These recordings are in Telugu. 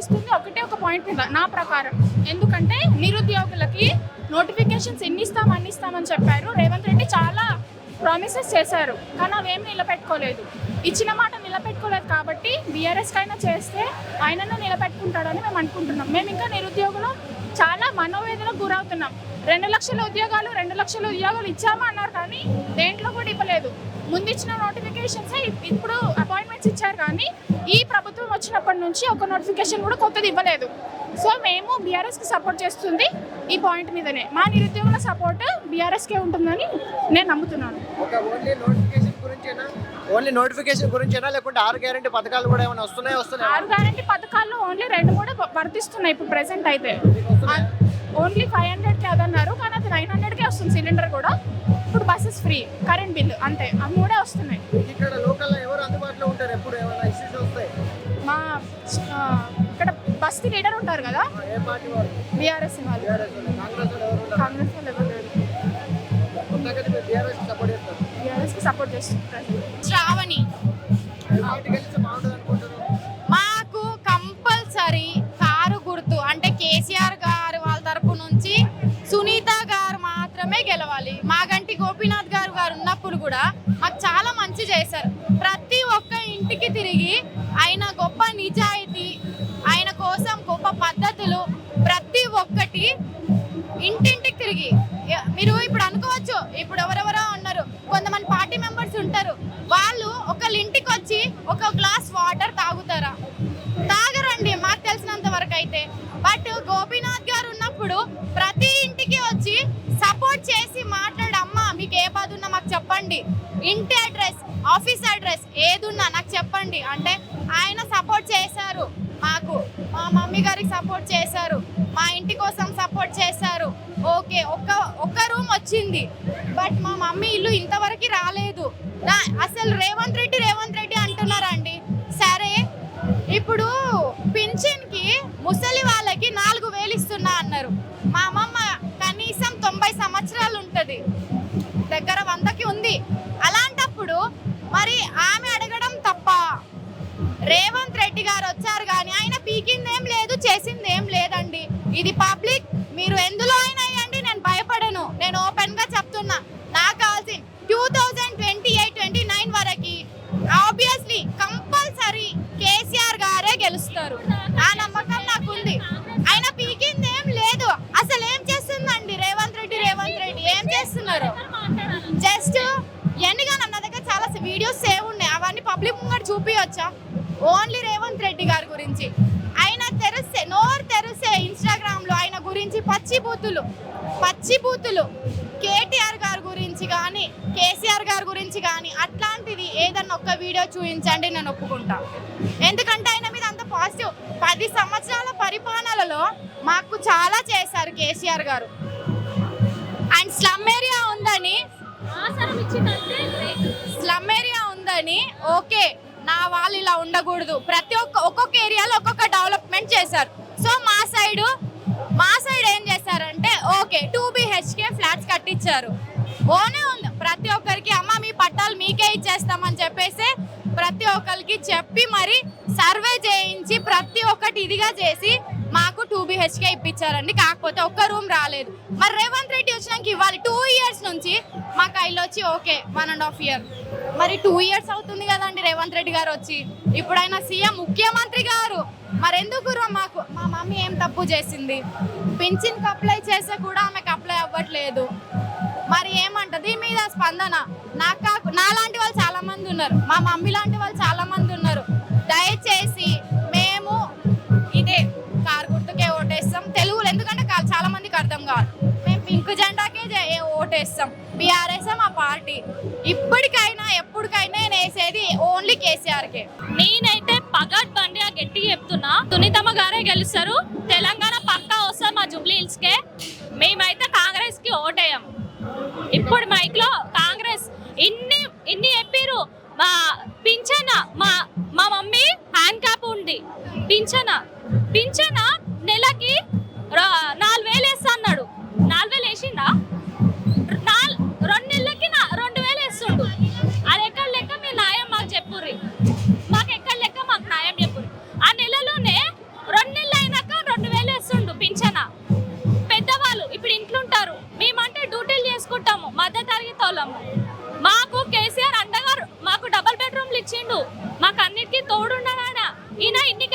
వర్తిస్తుంది ఒకటే ఒక పాయింట్ మీద నా ప్రకారం. ఎందుకంటే నిరుద్యోగులకి నోటిఫికేషన్స్ ఎన్ని ఇస్తాం అన్ని ఇస్తామని చెప్పారు. రేవంత్ రెడ్డి చాలా ప్రామిసెస్ చేశారు. కానీ ఏం నిలబెట్టుకోలేదు. ఇచ్చిన మాట నిలబెట్టుకోలేదు కాబట్టి బీఆర్ఎస్ కైనా చేస్తే ఆయనను నిలబెట్టుకుంటాడని మేము అనుకుంటున్నాం. మేము ఇంకా నిరుద్యోగులు చాలా మనోవేదనకు గురవుతున్నాం. రెండు లక్షల ఉద్యోగాలు రెండు లక్షల ఉద్యోగాలు ఇచ్చామా అన్నారు కానీ దేంట్లో కూడా ఇవ్వలేదు. ముందు ఇచ్చిన నోటిఫికేషన్స్ ఇప్పుడు అపాయింట్మెంట్స్ ఇచ్చారు కానీ ఈ ప్రభుత్వం వచ్చినప్పటి నుంచి ఒక నోటిఫికేషన్ కూడా కొత్తది ఇవ్వలేదు. సో మేము బీఆర్ఎస్కి సపోర్ట్ చేస్తుంది ఈ పాయింట్ మీదనే. మా నిరుద్యోగుల సపోర్ట్ బీఆర్ఎస్కే ఉంటుందని నేను నమ్ముతున్నాను. ఓన్లీ నోటిఫికేషన్ గురించేనా? ఓన్లీ నోటిఫికేషన్ గురించేనా? లేకుంటే ఆరు గ్యారెంటీ పథకాలు కూడా ఏమైనా వస్తున్నాయి వస్తున్నాయి? ఆరు గ్యారంటీ పథకాల్లో ఓన్లీ రెండు వ- వర్తిస్తున్నాయి ఇప్పుడు ప్రెసెంట్ అయితే. ఓన్లీ ఫైవ్ హండ్రెడ్కి అదన్నారు కానీ అది నైన్ హండ్రెడ్కే వస్తుంది సిలిండర్ కూడా. ఇప్పుడు బస్సెస్ ఫ్రీ కరెంట్ బిల్ అంతే ఆ మూడే వస్తున్నాయి. బస్తీ లీడర్ ఉంటారు కదా? బీఆర్ఎస్ వాళ్ళు. కాంగ్రెస్ వాళ్ళు ఎవరు బీఆర్ఎస్ సపోర్ట్ చేస్తున్నారు శ్రావణి. మాకు కంపల్సరీ కారు గుర్తు. అంటే కేసీఆర్ గారు వాళ్ళ తరపు నుంచి సునీత గారు మాత్రమే గెలవాలి. మాగంటి గోపీనాథ్ గారు గారు ఉన్నప్పుడు కూడా మాకు చాలా మంచి చేశారు. ప్రతి ఒక్క ఇంటికి తిరిగి ఆయన గొప్ప నిజాయితీ సపోర్ట్ చేశారు. మా ఇంటి కోసం సపోర్ట్ చేశారు. ఓకే ఒక్క ఒక్క రూమ్ వచ్చింది. బట్ మా మమ్మీ ఇల్లు ఇంతవరకు రాలేదు. నా- అసలు రేవంత్ రెడ్డి రేవంత్ రెడ్డి అంటున్నారండి. సరే ఇప్పుడు ఇది పబ్లిక్ మీరు ఎందులో అయినా అయ్యండి నేను భయపడను. నేను ఓపెన్గా చెప్తున్నా. నాకు కావాల్సింది two thousand twenty eight twenty nine వరకు ఆబ్వియస్లీ కంపల్సరీ కేసీఆర్ గారే గెలుస్తారు. ఆ నమ్మకం నాకుంది. ఆయన పీకిందేం లేదు. అసలు ఏం చేస్తుందండి రేవంత్ రెడ్డి రేవంత్ రెడ్డి? ఏం చేస్తున్నారు? జస్ట్ ఎన్నిగా నా దగ్గర చాలా వీడియోస్ సేవ్ ఉన్నాయి అవన్నీ పబ్లిక్ ముంగట చూపించచ్చా ఓన్లీ రేవంత్ రెడ్డి గారి గురించి. గురించి పచ్చి బూతులు పచ్చి బూతులు కేటీఆర్ గారి గురించి కానీ కేసీఆర్ గారి గురించి కానీ అట్లాంటిది ఏదన్నా ఒక్క వీడియో చూపించండి నేను ఒప్పుకుంటా. ఎందుకంటే ఆయన మీద అంత పాజిటివ్ పది సంవత్సరాల పరిపాలనలో మాకు చాలా చేశారు కేసీఆర్ గారు. అండ్ స్లమ్ ఏరియా ఉందని స్లమ్ ఏరియా ఉందని ఓకే నా వాళ్ళు ఇలా ఉండకూడదు. ప్రతి ఒక్క ఒక్కొక్క ఏరియాలో ఒక్కొక్క డెవలప్మెంట్ చేశారు. సో మా సైడ్ మా సైడ్ ఏం చేశారంటే ఓకే టూ బిహెచ్కే ఫ్లాట్స్ కట్టించారు. ఓనే ఉంది. ప్రతి ఒక్కరికి అమ్మ మీ పట్టాలు మీకే ఇచ్చేస్తామని చెప్పేసి ప్రతి ఒక్కరికి చెప్పి మరి సర్వే చేయించి ప్రతి ఒక్కటి ఇదిగా చేసి మాకు టూ బిహెచ్కే ఇప్పించారండి. కాకపోతే ఒక్క రూమ్ రాలేదు. మరి రేవంత్ రెడ్డి వచ్చినాక ఇవ్వాలి. టూ ఇయర్స్ నుంచి మాకు ఇల్లు వచ్చి okay one and half year మరి టూ ఇయర్స్ అవుతుంది కదండి రేవంత్ రెడ్డి గారు వచ్చి. ఇప్పుడు ఆయన సీఎం ముఖ్యమంత్రి గారు. మరి ఎందుకు మాకు? మా మమ్మీ ఏం తప్పు చేసింది? పింఛన్కి అప్లై చేస్తే కూడా ఆమెకు అప్లై అవ్వట్లేదు. మరి ఏమంటది? మీద స్పందన. నాకు కాకు నాలాంటి వాళ్ళు చాలా మంది ఉన్నారు. మా మమ్మీ లాంటి వాళ్ళు చాలా మంది ఉన్నారు. దయచేసి మేము ఇదే కారు గుర్తుకే ఓటేస్తాం. తెలుగులో ఎందుకంటే చాలా మందికి అర్థం కాదు. మేము పింక్ జెండాకే ఓటేస్తాం. బీఆర్ఎస్ మా పార్టీ. ఇప్పటికైనా ఎప్పటికైనా నేను వేసేది ఓన్లీ కేసీఆర్కే. నేనైతే పగట్ బండి ఆ గట్టి చెప్తున్నా. సునీతమ్మ గారే గెలుస్తారు. తెలంగాణ పక్కా వస్తారు మా జూబ్లీ హిల్స్కే. మేమైతే కాంగ్రెస్కి ఓటేయం. ఇప్పుడు మైక్లో కాంగ్రెస్ ఇన్ని ఇన్ని చెప్పారు మా పింఛన మా మా మమ్మీ హ్యాండ్ క్యాప్ ఉంది. పింఛన పింఛనా इना इन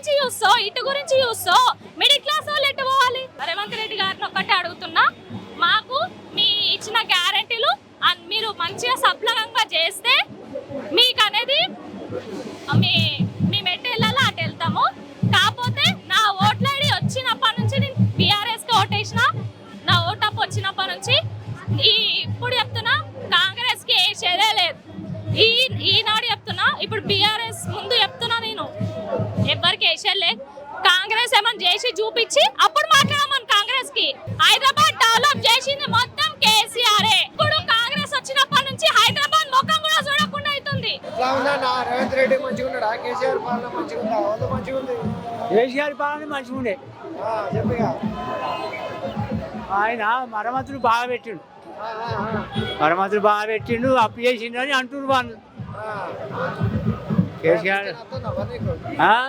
గురించి చూస్తావు? ఇటు గురించి చూస్తో మిడిల్ క్లాస్ వాళ్ళు ఎటు పోవాలి? రేవంత్ రెడ్డి గారిని ఒక్కటే అడుగుతున్నా. మాకు మీ ఇచ్చిన గ్యారంటీలు మీరు మంచిగా సఫలంగా చేస్తే మీకు అనేది మీ హైదరాబాద్ డెవలప్ చేసింది మొత్తం కేసీఆర్ ఇప్పుడు కాంగ్రెస్ వచ్చినప్పటి నుంచి హైదరాబాద్ ముఖం కూడా చూడకుండా అవుతుంది ఎట్లా ఉందా నా రేవంత్ రెడ్డి మంచిగా ఉన్నాడా? కేసీఆర్ పాలన మంచిగా ఉందా? వాళ్ళు మంచిగా ఉంది. కేసీఆర్ పాలన మంచిగా ఉండే. ఆ, చెప్పిగా. ఆయన మరమ్మతులు బాగా పెట్టిండు. ఆ, ఆ, ఆ. మరమ్మతులు బాగా పెట్టిండు అప్పు చేసిండు అని అంటున్నారు వాళ్ళు. కేసీఆర్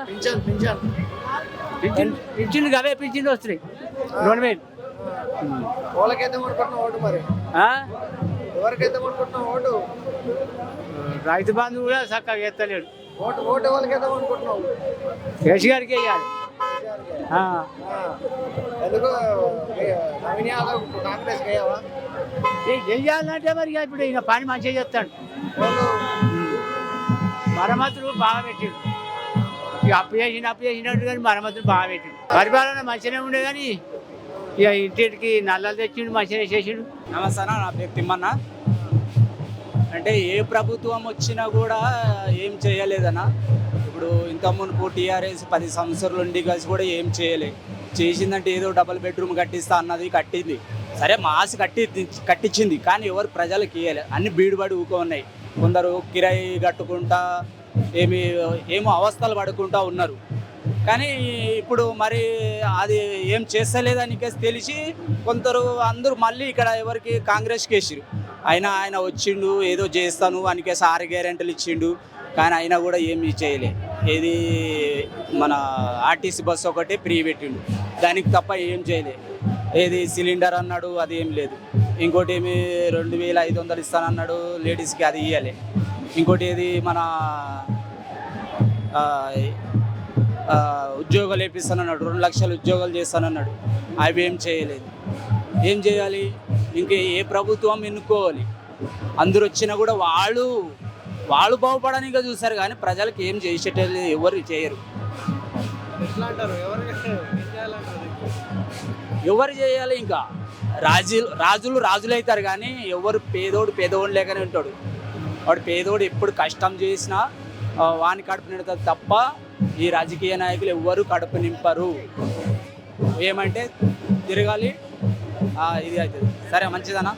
పింఛన్? Pension pension. పింఛన్ అవే పింఛన్లు వస్తున్నాయి. రెండు వేలు. ఓటు మరి? ఓటు? రైతు బంధు కూడా చక్కగా ఎత్తలేడు ఓటు అనుకుంటున్నావు కేసీఆర్కి వేయాలి. ఎందుకు? ఏ, నవీన్ యాదవ్ కాంగ్రెస్ వేయవా ఏ చెయ్యాలంటే మరి ఇప్పుడు ఈయన పని మంచిగా చేస్తాడు. మరమ్మతులు బాగా పెట్టిండు. అప్పు చేసిన అప్పు చేసినట్టు కానీ మరమ్మతులు బాగా పెట్టిండు. పరిపాలన మంచిగానే ఉండే కానీ ఇక ఇంటికి నల్లలు తెచ్చిండు మంచిగా చేసిండు. నమస్తే అన్న, నా పేరు తిమ్మన్న. అంటే ఏ ప్రభుత్వం వచ్చినా కూడా ఏం చేయలేదన్నా. ఇప్పుడు ఇంత మునుపు టీఆర్ఎస్ పది సంవత్సరాలు ఉండి కలిసి కూడా ఏం చేయలే. చేసిందంటే ఏదో డబుల్ బెడ్రూమ్ కట్టిస్తా అన్నది కట్టింది. సరే మాస్ కట్టి కట్టించింది కానీ ఎవరు ప్రజలకు ఇవ్వలే అన్ని బీడుబడి ఊకో ఉన్నాయి. కొందరు కిరాయి కట్టుకుంటా ఏమి ఏమో అవస్థలు పడుకుంటా ఉన్నారు. కానీ ఇప్పుడు మరి అది ఏం చేస్తలేదని తెలిసి కొందరు అందరూ మళ్ళీ ఇక్కడ ఎవరికి కాంగ్రెస్కి వేసిరు అయినా ఆయన వచ్చిండు ఏదో చేస్తాను అనికేసి ఆరు గ్యారెంటీలు ఇచ్చిండు. కానీ అయినా కూడా ఏమి చేయలే. ఏది మన ఆర్టీసీ బస్సు ఒకటి ఫ్రీ పెట్టిండు. దానికి తప్ప ఏం చేయలే. ఏది సిలిండర్ అన్నాడు అది ఏం లేదు. ఇంకోటి ఏమి రెండు వేల ఐదు వందలు ఇస్తానన్నాడు లేడీస్కి అది ఇవ్వాలి ఇంకోటి ఏది మన ఉద్యోగాలు వేపిస్తానన్నాడు రెండు లక్షల ఉద్యోగాలు చేస్తానన్నాడు. అవి ఏం చేయలేదు. ఏం చేయాలి? ఇంక ఏ ప్రభుత్వం ఎన్నుకోవాలి? అందరు వచ్చినా కూడా వాళ్ళు వాళ్ళు బాగుపడడానికి చూస్తారు కానీ ప్రజలకు ఏం చేసేటట్లు ఎవరు చేయరు. ఎవరు చేయాలి ఇంకా? రాజులు రాజులు రాజులు అవుతారు కానీ ఎవరు పేదోడు పేదోడు లేకనే ఉంటాడు. వాడు పేదోడు ఎప్పుడు కష్టం చేసినా వాని కడుపు నిండుతుంది తప్ప ఈ రాజకీయ నాయకులు ఎవ్వరు కడుపు నింపరు. ఏమంటే తిరగాలి. ఆ, ఇది అవుతుంది. సరే మంచిదనా?